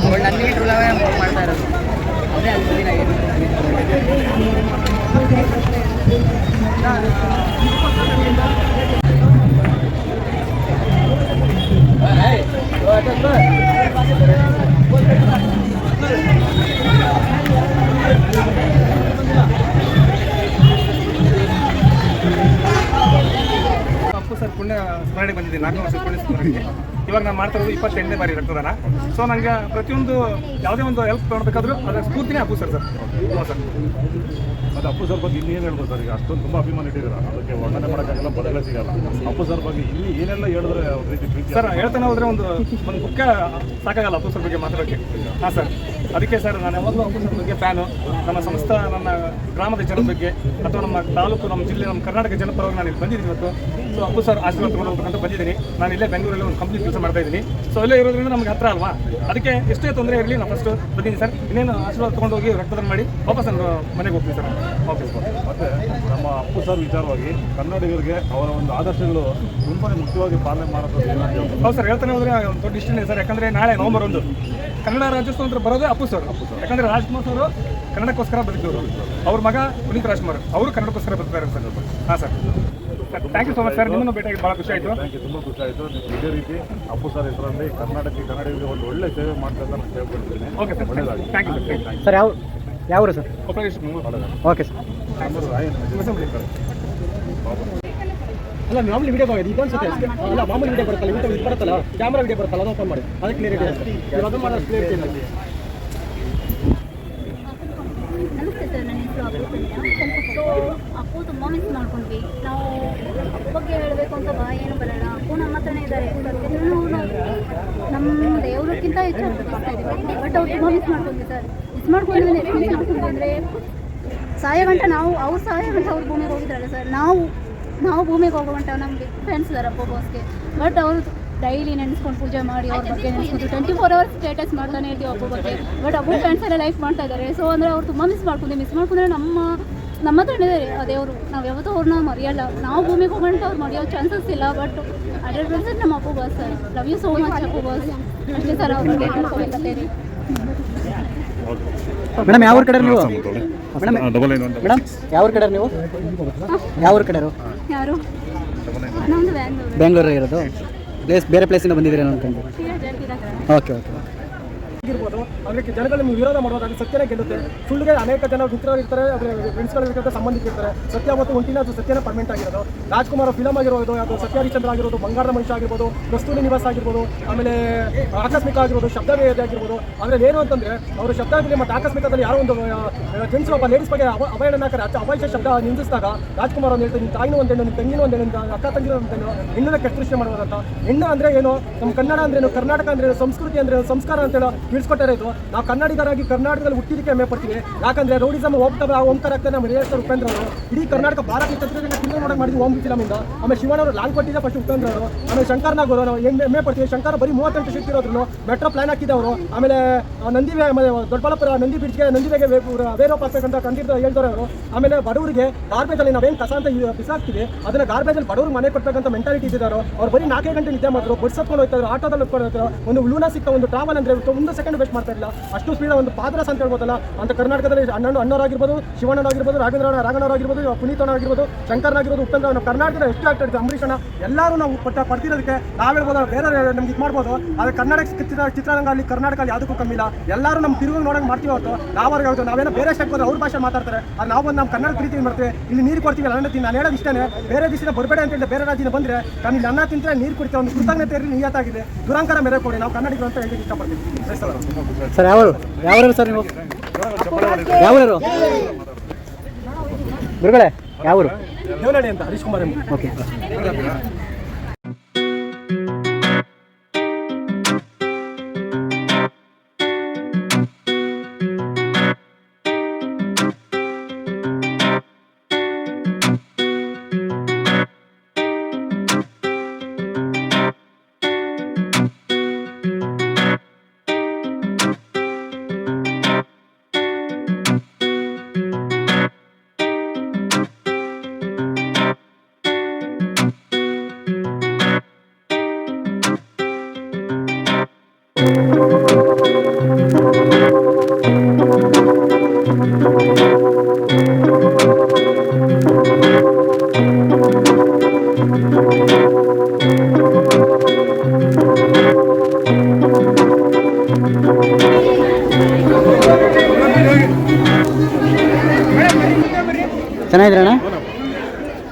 ಅವಳು ನನ್ನ ಇಟ್ರಲ್ಲವೇ ಮಾಡ್ತಾ ಇರೋದು ಅದೇ ಅಲ್ಲಿ ಅಪ್ಪು ಪುಣ್ಯ ಸ್ಮರಣೆಗೆ ಬಂದಿದ್ದೀನಿ. ನಾಲ್ಕು ವರ್ಷ ಪುಣ್ಯ ಸ್ಮರಣೆಗೆ. ಇವಾಗ ನಾನು ಮಾಡ್ತಾ ಇರೋದು ಇಪ್ಪತ್ತೆಂಟನೇ ಬಾರಿ ರಕ್ತದಾನ. ಸೊ ನನಗೆ ಪ್ರತಿಯೊಂದು ಯಾವುದೇ ಒಂದು ಹೆಲ್ಪ್ ತೊಗೊಳ್ಬೇಕಾದ್ರೂ ಅದರ ಸ್ಫೂರ್ತಿನೇ ಅಪ್ಪು ಸರ್ ಸರ್. ಹ್ಞೂ ಸರ್? ಮತ್ತೆ ಅಪ್ಪು ಸರ್ ಬಗ್ಗೆ ಇನ್ನೇನು ಹೇಳ್ಬೋದು ಸರ್? ಈಗ ಅಷ್ಟೊಂದು ತುಂಬ ಅಭಿಮಾನ ಇಟ್ಟಿದ್ದೀರ? ಅದಕ್ಕೆ ವರ್ಣನೆ ಮಾಡೋಕ್ಕಾಗಲ್ಲ ಪದಗಳೇ ಸಿಗಲ್ಲ. ಅಪ್ಪು ಸರ್ ಬಗ್ಗೆ ಇಲ್ಲಿ ಏನೆಲ್ಲ ಹೇಳಿದ್ರೆ ಅವ್ರ ರೀತಿ ಪ್ರೀತಿ ಸರ್ ಹೇಳ್ತಾನೆ ಹೋದರೆ ಒಂದು ಒಂದು ಬುಕ್ಕ ಸಾಕಾಗಲ್ಲ ಅಪ್ಪು ಸರ್ ಬಗ್ಗೆ ಮಾತಾಡೋಕ್ಕೆ. ಹಾಂ ಸರ್. ಅದಕ್ಕೆ ಸರ್ ನಾನು ಯಾವಾಗಲೂ ಅಪ್ಪು ಸರ್ ಬಗ್ಗೆ ಫ್ಯಾನು ನಮ್ಮ ಸಂಸ್ಥೆ ನನ್ನ ಗ್ರಾಮದ ಜನರ ಬಗ್ಗೆ ಅಥವಾ ನಮ್ಮ ತಾಲೂಕು ನಮ್ಮ ಜಿಲ್ಲೆ ನಮ್ಮ ಕರ್ನಾಟಕ ಜನಪರವಾಗಿ ನಾನು ಇಲ್ಲಿ ಬಂದಿದ್ದೀನಿ ಇವತ್ತು. ಸೊ ಅಪ್ಪು ಸರ್ ಆಶೀರ್ವಾದ ತೊಗೊಂಡು ಹೋಗ್ಬೇಕಂತ ಬಂದಿದ್ದೀನಿ. ನಾನು ಇಲ್ಲೇ ಬೆಂಗಳೂರಲ್ಲಿ ಒಂದು ಕಂಪ್ನಿ ಕೆಲಸ ಮಾಡ್ತಾ ಇದ್ದೀನಿ. ಸೊ ಅಲ್ಲೇ ಇರೋದ್ರಿಂದ ನಮ್ಗೆ ಹತ್ರ ಅಲ್ವಾ? ಅದಕ್ಕೆ ಎಷ್ಟೇ ತೊಂದರೆ ಇರಲಿ ನಾನು ಫಸ್ಟ್ ಬಂದಿದ್ದೀನಿ ಸರ್. ಇನ್ನೇನು ಆಶೀರ್ವಾದ ತೊಗೊಂಡು ಹೋಗಿ ರಕ್ತದಾನ ಮಾಡಿ ವಾಪಸ್ ನಾನು ಮನೆಗೆ ಹೋಗ್ತೀನಿ ಸರ್. ಓಕೆ ಸರ್ ಮತ್ತೆ ನಮ್ಮ ಅಪ್ಪು ಸರ್ ವಿಚಾರವಾಗಿ ಕನ್ನಡಿಗರಿಗೆ ಅವರ ಒಂದು ಆದರ್ಶಗಳು ತುಂಬಾ ಮುಖ್ಯವಾಗಿ ಪಾಲನೆ ಮಾಡೋದು ಹೌದು ಸರ್ ಹೇಳ್ತಾನೆ ಹೋದ್ರೆ ಒಂದು ದೊಡ್ಡ ಇಷ್ಟ ಇದೆ ಸರ್. ಯಾಕಂದ್ರೆ ನಾಳೆ ನವೆಂಬರ್ ಒಂದು. ಕನ್ನಡ ರಾಜ್ಯೋತ್ಸವ ಅಂತ ಬರೋದೇ ಅಪ್ಪು ಸರ್. ಯಾಕಂದ್ರೆ ರಾಜ್ಕುಮಾರ್ ಅವರು ಕನ್ನಡಕ್ಕೋಸ್ಕರ ಬದುಕಿದ್ರು ಅವ್ರ ಮಗ ಪುನೀತ್ ರಾಜ್ಕುಮಾರ್. ಅವರು ಕನ್ನಡಕ್ಕೋಸ್ಕರ ಬರ್ತಾರೆ ಸರ್. ಹಾಂ sir. Thank you so much sir ನಿಮ್ಮನ್ನು ಭೇಟಿಯಾಗಿ ಭಾಳ ಖುಷಿ ಆಯಿತು. ಥ್ಯಾಂಕ್ ಯು ತುಂಬ ಖುಷಿ ಆಯಿತು. ಇದೇ ರೀತಿ ಅಪ್ಪು ಸರ್ ಹೆಸರಲ್ಲಿ ಕರ್ನಾಟಕ ಕನ್ನಡಿಗರಿಗೆ ಒಂದು ಒಳ್ಳೆ ಸೇವೆ ಮಾಡ್ತಾ ನಾನು ಕೇಳ್ಕೊಳ್ತೀನಿ ಓಕೆ ಸರ್ ಒಳ್ಳೆಯದಾಗಿ ಥ್ಯಾಂಕ್ ಯು ಸರ್ ಸರ್ ಯಾವ ಯಾವ sir Koppal district okay sir ಅಲ್ಲ ಮಾಮೂಲಿ ವಿಡಿಯೋ ಆಗಿದೆ ಇದು ಅಷ್ಟೇ. ಅಲ್ಲ ಮಾಮೂಲಿ ವಿಡಿಯೋ ಬರುತ್ತಲ್ಲ ಇಂಥ ಇದು ಬರುತ್ತಲ್ಲ ಕ್ಯಾಮ್ರಾ ವಿಡಿಯೋ ಬರುತ್ತಲ್ಲ ಅದನ್ನ ಓಪನ್ ಮಾಡಿ. ಅದಕ್ಕೆ ಕ್ಲಿಯರ್ ಇದೆ ಅದು ಮಾಡೋದು ಕ್ಲಿಯರ್ ಇಲ್ಲ ನಮಸ್ತೆ ಸರ್ ನನ್ನ ಹೆಸರು ಅಪ್ಪು ಸೊ ಮಿಸ್ ಮಾಡ್ಕೊಂಡ್ವಿ. ನಾವು ಬಗ್ಗೆ ಹೇಳಬೇಕು ಅಂತ ಬಾಯಿ ಏನು ಬರೋಣ ಅಪ್ಪು ನಮ್ಮ ಇದ್ದಾರೆ ನಮ್ಮ ದೇವರಕ್ಕಿಂತ ಹೆಚ್ಚು ಬಟ್ ಅವ್ರು ತುಂಬ ಮಿಸ್ ಮಾಡ್ಕೊಂಡ್ವಿ ಸರ್. ಮಿಸ್ ಮಾಡ್ಕೊಂಡ್ವಿ ಅಂದರೆ ಸಹಾಯ ಗಂಟ ನಾವು, ಅವ್ರು ಸಹಾಯ ಗಂಟ ಅವ್ರ ಭೂಮಿಗೆ ಹೋಗಿದ್ರಲ್ಲ ಸರ್. ನಾವು ನಾವು ಭೂಮಿಗೆ ಹೋಗೋ ಗಂಟ ನಮಗೆ ಫ್ರೆಂಡ್ಸ್ ಇದ್ದಾರೆ ಅಪ್ಪ ಬಾಸ್ಗೆ ಬಟ್ ಅವರು ಡೈಲಿ ನೆನೆಸ್ಕೊಂಡು ಪೂಜೆ ಮಾಡಿ ಅವ್ರ ಬಗ್ಗೆ ನೆನೆಸ್ಕೊಂಡು ಟ್ವೆಂಟಿ ಫೋರ್ ಅವರ್ಸ್ ಸ್ಟೇಟಸ್ ಮಾಡ್ತಾನೆ ಇರ್ತೀವಿ ಅಪ್ಪ ಬಗ್ಗೆ. ಬಟ್ ಅಪ್ಪು ಫ್ರೆಂಡ್ಸ್ ಎಲ್ಲ ಲೈಫ್ ಮಾಡ್ತಾ ಇದ್ದಾರೆ. ಸೊ ಅಂದರೆ ಅವ್ರು ತುಂಬ ಮಿಸ್ ಮಾಡ್ಕೊಂಡ್ವಿ. ಮಿಸ್ ಮಾಡ್ಕೊಂಡ್ರೆ ನಮ್ಮ ನಮ್ಮ ಹತ್ರ ಇದ್ದಾರೆ ಆ ದೇವರು ನಾವು ಯಾವತ್ತೂ ಅವ್ರನ್ನ ಮರೆಯಲ್ಲ. ನಾವು ಭೂಮಿಗೆ ಹೋಗೋಣ ಅವ್ರು ಮರೆಯೋ ಚಾನ್ಸಸ್ ಇಲ್ಲ ಬಟ್ ಹಂಡ್ರೆಡ್ ಪರ್ಸೆಂಟ್ ನಮ್ಮ Appu boss sir love you so much Appu boss ಅಷ್ಟೇ ಸರ್ ಅವ್ರು ಮೇಡಮ್ ಯಾವ ಊರು ಕಡೆ ನೀವು? ಮೇಡಮ್ ಮೇಡಮ್ ಯಾವ ಊರು ಕಡೆ ನೀವು? ಯಾವ ಊರು ಕಡೆ ಯಾರು? ಬೆಂಗಳೂರಲ್ಲಿ ಬೆಂಗಳೂರು ಇರೋದು? ಪ್ಲೇಸ್ ಬೇರೆ ಪ್ಲೇಸಿಂದ ಬಂದಿದ್ದೀರಿ ಅನ್ಕೊಂಡು. ಓಕೆ ಓಕೆ ಆಗಿರ್ಬೋದು, ಅದಕ್ಕೆ ಜನಗಳು ನೀವು ವಿರೋಧ ಮಾಡೋದು ಅದು ಸತ್ಯನೇ ಗೆಲ್ಲುತ್ತೆ ಸುಳ್ಳಿಗೆ ಅನೇಕ ಜನ ಮಿತ್ರರಿರ್ತಾರೆ ಅದ್ರ ಫ್ರೆಂಡ್ಸ್ಗಳು ಇರ್ತಾರೆ ಸಂಬಂಧಿಕರಿರ್ತಾರೆ. ಸತ್ಯ ಮತ್ತು ಒಂಟಿನ ಅದು ಸತ್ಯನೇ ಪರ್ಮೆಂಟ್ ಆಗಿರೋದು. ರಾಜ್ಕುಮಾರ್ ಫಿಲಮ್ ಆಗಿರೋದು ಅದು ಸತ್ಯ ಹರಿಶ್ಚಂದ್ರ ಆಗಿರೋದು, ಬಂಗಾರದ ಮನುಷ್ಯ ಆಗಿರ್ಬೋದು ಕಸ್ತೂರಿ ನಿವಾಸ ಆಗಿರ್ಬೋದು, ಆಮೇಲೆ ಆಕಸ್ಮಿಕ ಆಗಿರ್ಬೋದು ಶಬ್ದವೇದ ಆಗಿರ್ಬೋದು. ಅದ್ರಲ್ಲಿ ಏನು ಅಂತಂದ್ರೆ, ಅವರು ಶಬ್ದದಲ್ಲಿ ಮತ್ತು ಆಕಸ್ಮಿಕದಲ್ಲಿ ಯಾರೋ ಒಂದು ಜನಿಸುವ ಲೇಡೀಸ್ ಬಗ್ಗೆ ಅವ ಅವಹೇಳನಕಾರಿ ಅಚ್ಚ ಶಬ್ದ ನಿಂದಿಸಿದಾಗ ರಾಜ್ಕುಮಾರ್ ಅವ್ನು ಹೇಳ್ತಾರೆ ನಿಮ್ಮ ತಾಯಿನೂ ಒಂದೇನು ನಿಮ್ಮ ತಂಗಿನೂ ಒಂದೇನು ಅಕ್ಕ, ತಂಗಿನೂ ಒಂದೇನು ಹೆಣ್ಣು, ಹೆಣ್ಣನ್ನ ಕೆಟ್ಟ ದೃಶ್ಯ ಮಾಡ್ಬೋದಂತ. ಹೆಣ್ಣು ಅಂದ್ರೆ ಏನು? ನಮ್ಮ ಕನ್ನಡ ಅಂದ್ರೇನು ಕರ್ನಾಟಕ ಅಂದ್ರೇನು ಸಂಸ್ಕೃತಿ ಅಂದ್ರೆ ಸಂಸ್ಕಾರ ಅಂತೇಳಿ ತಿಳಿಸ್ಕೊಟ್ಟಾರೆ ಇದು. ನಾವು ಕನ್ನಡಿಗರಾಗಿ ಕರ್ನಾಟಕದಲ್ಲಿ ಹುಟ್ಟಿದಕ್ಕೆ ಹೆಮ್ಮೆ ಪಡ್ತೀವಿ ಯಾಕಂದ್ರೆ ರೌಡಿಸಮ್ ಹೋಗ್ತಾ ಓಂಕಾರ ಆಗ್ತಾರೆ ನಮ್ಮ ರಿಯೇಸರ್ ಉಪೇಂದ್ರ ಅವರು, ಇಡೀ ಕರ್ನಾಟಕ ಭಾರತ ಚಿತ್ರರಂಗ ತಿಂಗಳು ನೋಡಕ್ ಮಾಡಿದ್ವಿ ಓಂ ಫಿಲಮ್ ಇಂದ ಆಮೇಲೆ ಶಿವನವರು ಲಾಲ್ ಕೊಟ್ಟಿದ್ದ ಫಸ್ಟ್ ಉಪೇಂದ್ರ ಅವರು, ಆಮೇಲೆ ಶಂಕರ್ನಾಗ್ ಅವರು ನಾವು ಹೆಮ್ಮೆ ಪಡ್ತೀವಿ ಶಂಕರ್ ಬರೀ ಮೂವತ್ತೆಂಟು ಸೀಟ್ ಇರೋದ್ರು ಮೆಟ್ರೋ ಪ್ಲಾನ್ ಹಾಕಿದವರು ಆಮೇಲೆ ನಂದಿ ದೊಡ್ಡಬಳ್ಳಾಪುರ ನಂದಿ ದೊಡ್ಡಬಳ್ಳಾಪುರ ನಂದಿ ಬ್ರಿಡ್ಜ್ಗೆ ನಂದಿಗೆ ವೇರೋಪ್ ಅಂತ ಕಂಡಿದ್ದು ಹೇಳ್ತಾರೆ ಅವರು. ಆಮೇಲೆ ಬಡವರಿಗೆ ಗಾರ್ಬೇಜ್ ಅಲ್ಲಿ ನಾವೇನು ಕಸ ಅಂತ ಬಿಸಾಕ್ತೀವಿ, ಅದನ್ನ ಗಾರ್ಬೇಜ್ ಅಲ್ಲಿ ಬಡವ್ರಿಗೆ ಮನೆ ಕೊಡ್ಬೇಕಂತ ಮೆಂಟಾಲಿಟಿ ಇದ್ದಾರೆ ಅವ್ರು ಬರೀ ನಾಲ್ಕೇ ಗಂಟೆ ನಿದ್ದೆ ಮಾಡಿದ್ರು. ಬಸ್ ಹೋಗ್ತಾರೆ ಆಟೋದಲ್ಲಿ ಹೋಗ್ತಾರೆ ಒಂದು ಲೂನಾ ಸಿಕ್ಕ ಒಂದು ಟ್ರಾವೆಲ್ ಅಂದ್ರೆ ಒಂದು ಸೆಕೆಂಡ್ ವೇಸ್ಟ್ ಮಾಡ್ತಾ ಇಲ್ಲ ಅಷ್ಟು ಸ್ಪೀಡ್ ಒಂದು ಪಾದರಸ ಅಂತ ಹೇಳ್ಬೋದಲ್ಲ, ಅಂತ ಕರ್ನಾಟಕದಲ್ಲಿ ಅಣ್ಣನ ಅಣ್ಣವರಾಗಿರ್ಬೋದು ಶಿವಣ್ಣನಾಗಿರ್ಬೋದು ರಾಘವೇಂದ್ರ ರಾಘಣ್ಣವರಾಗಿರ್ಬೋದು ಪುನೀತನಾಗಿರ್ಬೋದು ಶಂಕರ್ನಾಗಿರ್ಬೋದು ಉಪೇಂದ್ರ ನಾವು ಕರ್ನಾಟಕದ ಎಷ್ಟು ಆಗ್ತಾ ಇರ್ತೀವಿ ಅಂಬರೀಷ್ ಅಣ್ಣ, ಎಲ್ಲರೂ ನಾವು ಪಟ್ಟ ಪಡ್ತಿರೋದಕ್ಕೆ ನಾವು ಹೇಳ್ಬೋದು ಬೇರೆ ನಮ್ಗೆ ಇದು ಮಾಡ್ಬೋದು. ಆದರೆ ಕರ್ನಾಟಕ ಚಿತ್ರ ಚಿತ್ರರಂಗ ಅಲ್ಲಿ ಕರ್ನಾಟಕ ಯಾವುದಕ್ಕೂ ಕಮ್ಮಿ ಇಲ್ಲ. ಎಲ್ಲರೂ ನಮ್ಮ ತಿರುಗಿ ನೋಡೋಕೆ ಮಾಡ್ತೀವಿ ಹೊತ್ತು ನಾವು ಅವ್ರಿಗೆ ಹೇಳ್ತೀವಿ ನಾವೇನೋ ಬೇರೆ ಹೋದ್ರೆ ಅವ್ರ ಭಾಷೆ ಮಾತಾಡ್ತಾರೆ. ಅದು ನಾವು ಬಂದು ನಮ್ಮ ಕನ್ನಡ ಪ್ರೀತಿ ಮಾಡ್ತೀವಿ ಇಲ್ಲಿ ನೀರು ಕೊಡ್ತೀವಿ ಅನ್ನ ತಿಂದು ನಾನು ಹೇಳೋದು ಇಷ್ಟೇ ಬೇರೆ ದೇಶದ ಬರಬೇಡ ಅಂತ ಹೇಳಿ ಬೇರೆ ರಾಜ್ಯದ ಬಂದರೆ ನಾನು ಇಲ್ಲಿ ಅನ್ನ ತಿಂದರೆ ನೀರು ಕೊಡ್ತೀವಿ ಒಂದು ಕೃತಜ್ಞತೆ ಇರಲಿ, ನಿಯತ್ತಾಗಿದೆ. ದುರಂಕಾರ ಮೇರೆ ಕೊಡಿ, ನಾವು ಕನ್ನಡಿಗರು ಅಂತ ಹೇಳಿ ಇಷ್ಟಪಡ್ತೀವಿ. ಸರ್ ಯಾವ ಊರು ಯಾವ ಊರು ಸರ್ ನೀವು ಯಾವ ಊರು ಗುರುಗಳೇ ಹರೀಶ್ ಕುಮಾರ್ ದೇವನಹಳ್ಳಿ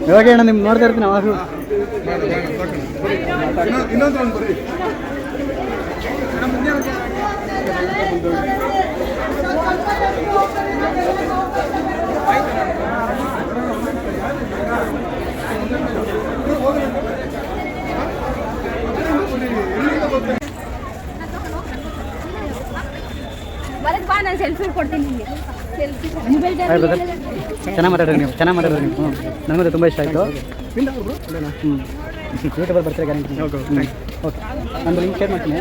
ಅಂತ ಅಣ್ಣ ನಿಮ್ಗೆ ನೋಡ್ತಾ ಇರ್ತೀನಿ ಅವಾಗ ಬರಕ್ ಬಾ ನಾನು ಸೆಲ್ಫಿ ಕೊಡ್ತೀನಿ ನಿಮಗೆ ಚೆನ್ನಾಗಿ ಮಾತಾಡ್ರಿ ನೀವು ಚೆನ್ನಾಗಿ ಮಾತಾಡ್ರಿ ನೀವು. ಹ್ಞೂ ನನಗೂ ತುಂಬ ಇಷ್ಟ ಆಯಿತು. ಹ್ಞೂ ಯೂಟ್ಯೂಬಲ್ಲಿ ಬರ್ತಾರೆ ಗ್ಯಾರಂಟಿ ಓಕೆ ನಾನು ಲಿಂಕ್ ಶೇರ್ ಮಾಡ್ತೀನಿ.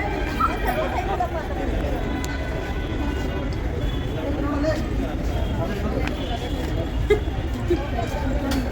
Thank you.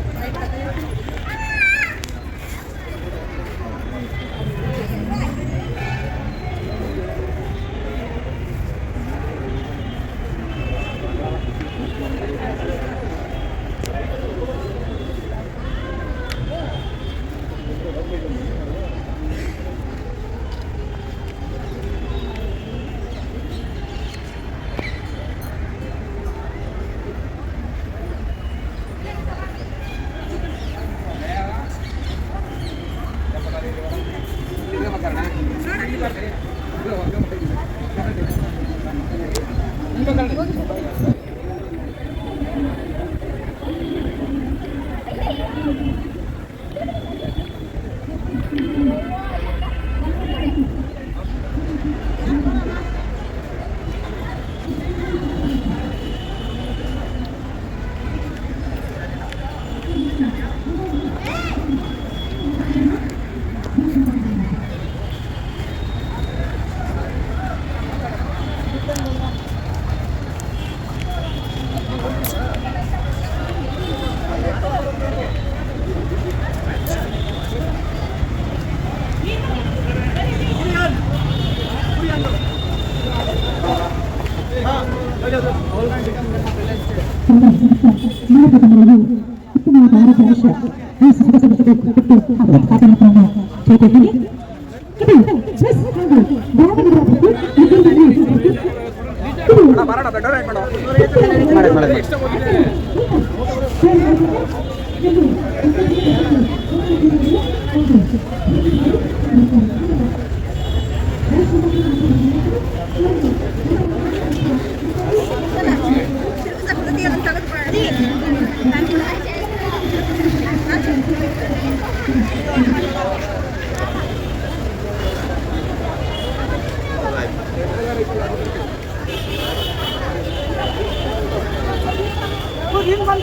ಹೋಗಿ ಲೆಟ್ಸ್ ಗೋ ಮಾಡಿ ಮಾಡಿ